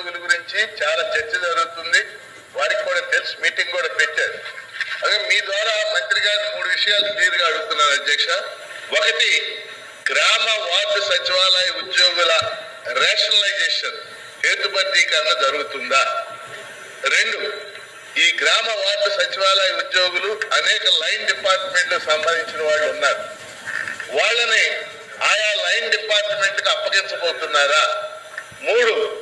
ఉద్యోగుల గురించి చాలా చర్చ జరుగుతుంది. వారికి కూడా తెలుసు మీటింగ్ కూడా పెట్టారు. అదే మీ ద్వారా మంత్రి గారు మూడు విషయాలు క్లియర్గా అడుగుతున్నారు అధ్యక్ష. ఒకటి గ్రామ వార్డు సచివాలయ ఉద్యోగుల రేషనలైజేషన్ హేతుబద్ధీకరణ జరుగుతుందా? రెండు ఈ గ్రామ వార్డు సచివాలయ ఉద్యోగులు అనేక లైన్ డిపార్ట్మెంట్ సంబంధించిన వాళ్ళు ఉన్నారు. వాళ్ళని ఆయా లైన్ డిపార్ట్మెంట్కు అప్పగించబోతున్నారా? మూడు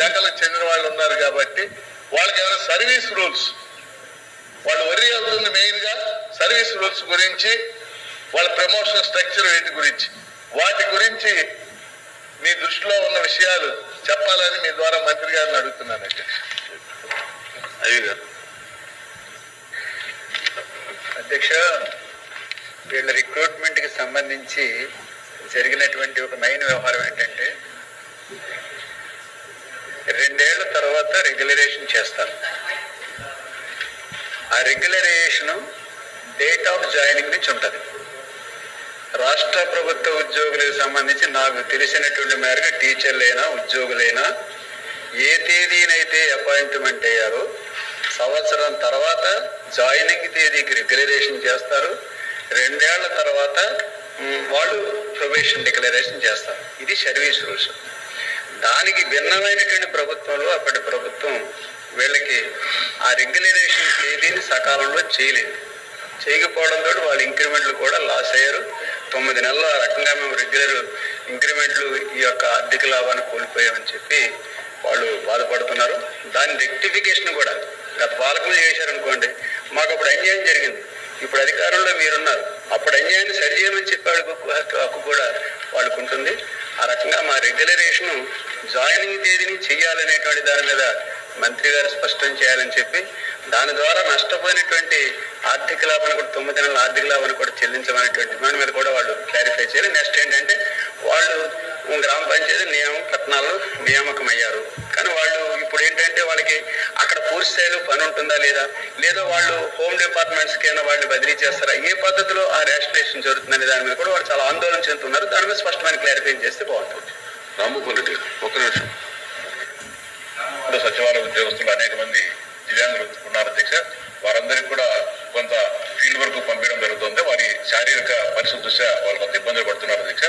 శాఖలకు చెందిన వాళ్ళు ఉన్నారు కాబట్టి వాళ్ళకి ఏమైనా సర్వీస్ రూల్స్ వాళ్ళు వరి అవుతుంది మెయిన్గా సర్వీస్ రూల్స్ గురించి వాళ్ళ ప్రమోషన్ స్ట్రక్చర్ వీటి గురించి. వాటి గురించి మీ దృష్టిలో ఉన్న విషయాలు చెప్పాలని మీ ద్వారా మంత్రి గారిని అడుగుతున్నాను అధ్యక్ష అధ్యక్ష వీళ్ళ రిక్రూట్మెంట్కి సంబంధించి జరిగినటువంటి ఒక మెయిన్ వ్యవహారం ఏంటంటే రెండేళ్ళ తర్వాత రెగ్యులరేషన్ చేస్తారు. ఆ రెగ్యులరేషన్ డేట్ ఆఫ్ జాయినింగ్ నుంచి ఉంటుంది. రాష్ట్ర ప్రభుత్వ ఉద్యోగులకు సంబంధించి నాకు తెలిసినటువంటి మేరకు టీచర్లైనా ఉద్యోగులైనా ఏ తేదీనైతే అపాయింట్మెంట్ అయ్యారో సంవత్సరం తర్వాత జాయినింగ్ తేదీకి రెగ్యులరేషన్ చేస్తారు. రెండేళ్ళ తర్వాత వాళ్ళు ప్రొబేషన్ డిక్లరేషన్ చేస్తారు. ఇది సర్వీస్ రూల్స్ దానికి భిన్నమైనటువంటి ప్రభుత్వంలో అప్పటి ప్రభుత్వం వీళ్ళకి ఆ రెగ్యులరేషన్ తేదీని సకాలంలో చేయలేదు. చేయకపోవడంతో వాళ్ళ ఇంక్రిమెంట్లు కూడా లాస్ అయ్యారు. తొమ్మిది నెలలు ఆ రకంగా మేము రెగ్యులర్ ఇంక్రిమెంట్లు ఈ యొక్క ఆర్థిక లాభాన్ని కోల్పోయామని చెప్పి వాళ్ళు బాధపడుతున్నారు. దాని రెక్టిఫికేషన్ కూడా గత పాలకులు చేశారనుకోండి మాకు అప్పుడు అన్యాయం జరిగింది. ఇప్పుడు అధికారంలో మీరున్నారు. అప్పుడు అన్యాయాన్ని సరిచేయమని చెప్పాడు హక్కు- హక్కు కూడా వాళ్ళకు ఉంటుంది ఆ రకంగా మా రెగ్యులరేషన్ జాయినింగ్ తేదీని చెయ్యాలనేటువంటి దాని మీద మంత్రి గారు స్పష్టం చేయాలని చెప్పి దాని ద్వారా నష్టపోయినటువంటి ఆర్థిక లాభాన్ని కూడా తొమ్మిది నెలల ఆర్థిక లాభాన్ని కూడా చెల్లించమనేటువంటి డిమాండ్ మీద కూడా వాళ్ళు క్లారిఫై చేయాలి. నెక్స్ట్ ఏంటంటే వాళ్ళు గ్రామ పంచాయతీ నియామక పట్టణాలు నియామకం అయ్యారు కానీ వాళ్ళు ఇప్పుడు ఏంటంటే వాళ్ళకి అక్కడ పూర్తి స్థాయిలో పని ఉంటుందా లేదా? లేదా వాళ్ళు హోమ్ డిపార్ట్మెంట్స్ కైనా వాళ్ళు బదిలీ చేస్తారా? ఏ పద్ధతిలో ఆ రేషనలైజేషన్ జరుగుతుందనే దాని మీద కూడా వాళ్ళు చాలా ఆందోళన చెందుతున్నారు. దాని మీద స్పష్టమైన క్లారిఫై చేస్తే బాగుంటుంది. రెడ్డి గారు ఒక్క నిమిషం సచివాలయ ఉద్యోగస్తులు అనేక మంది దివ్యాంగులు ఉన్నారు అధ్యక్ష. వారందరికీ కూడా కొంత ఫీల్డ్ వర్క్ పంపించడం జరుగుతుంది. వారి శారీరక పరిస్థితి దృష్ట్యా వాళ్ళు కొంత ఇబ్బందులు పడుతున్నారు అధ్యక్ష.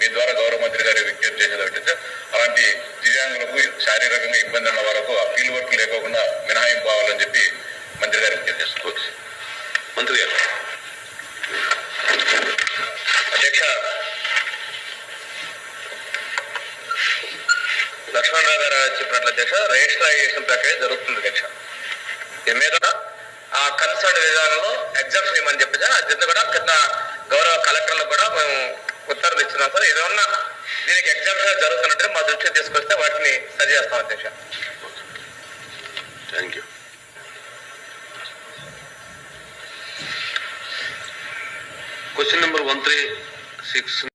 మీ ద్వారా గౌరవ మంత్రి గారి విజ్ఞప్తి చేసేది అధ్యక్ష. అలాంటి దివ్యాంగులకు శారీరకంగా ఇబ్బంది ఉన్న వాళ్ళకు ఆ ఫీల్డ్ వర్క్ లేకోకుండా మినహాయింపు కావాలని చెప్పి మంత్రి గారి విజ్ఞప్తి చేస్తున్నారు. మంత్రి గారు. అధ్యక్ష లక్ష్మణరావు గారు చెప్పినట్లు అధ్యక్ష రిజిస్టరైజేషన్ ప్రక్రియ జరుగుతుంది అధ్యక్ష. దీని మీద ఆ కన్సర్న్ విధానంలో ఎగ్జామ్షన్ ఇవ్వమని చెప్పేసి అది కూడా కింద గౌరవ కలెక్టర్లకు కూడా మేము ఉత్తర్వులు ఇచ్చినాం సార్. ఏదన్నా దీనికి ఎగ్జామ్షన్ జరుగుతున్నట్టు మా దృష్టికి తీసుకొస్తే వాటిని సరి చేస్తాం అధ్యక్ష. Thank you question number one three six